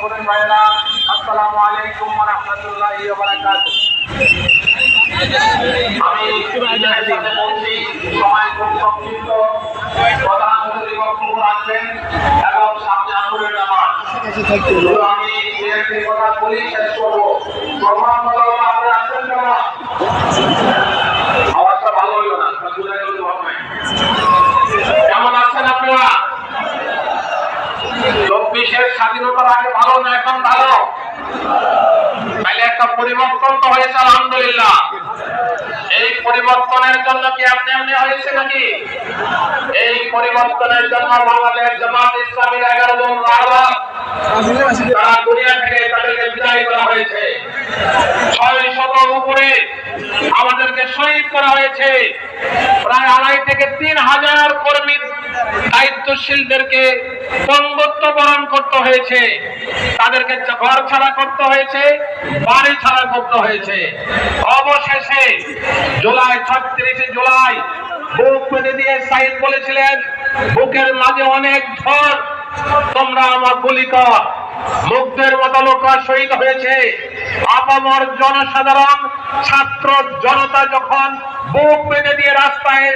করেন ভাইয়েরা আসসালামু আলাইকুম রাহমাতুল্লাহি ওয়া বারাকাতুহু। আমি আমি কথা বলি, শেষ করব। প্রমাণ আপনারা আসবেন কেন? আওয়াজটা ভালো হইল না স্বাধীনতার আগে ভালো না এখন ভালো? তাহলে একটা পরিবর্তন তো হয়েছে, আলহামদুলিল্লাহ। এই পরিবর্তনের জন্য কি আপনি এমনি হয়েছে নাকি? এই পরিবর্তনের জন্য বাংলাদেশ জামাত ইসলামীর এগারো জন তারা দুনিয়া থেকে তাদেরকে বিদায় করা হয়েছে। ছয় শত উপরে আমাদেরকে শহীদ করা হয়েছে। প্রায় আড়াই থেকে তিন হাজার কর্মী দায়িত্বশীলদেরকে পঙ্গত্ব বরণ করতে হয়েছে। তাদেরকে ঘর ছাড়া করতে হয়েছে, বাড়ি ছাড়া করতে হয়েছে। অবশেষে জুলাই, ছত্রিশে জুলাই বুক পেতে দিয়ে সাইদ বলেছিলেন, বুকের মাঝে অনেক ঝড় তোমরা আমার গুলি কর। মুগ্ধের মতো লোকরা শহীদ হয়েছে। আপামর জনসাধারণ ছাত্র জনতা যখন বুক মেনে দিয়ে রাস্তায়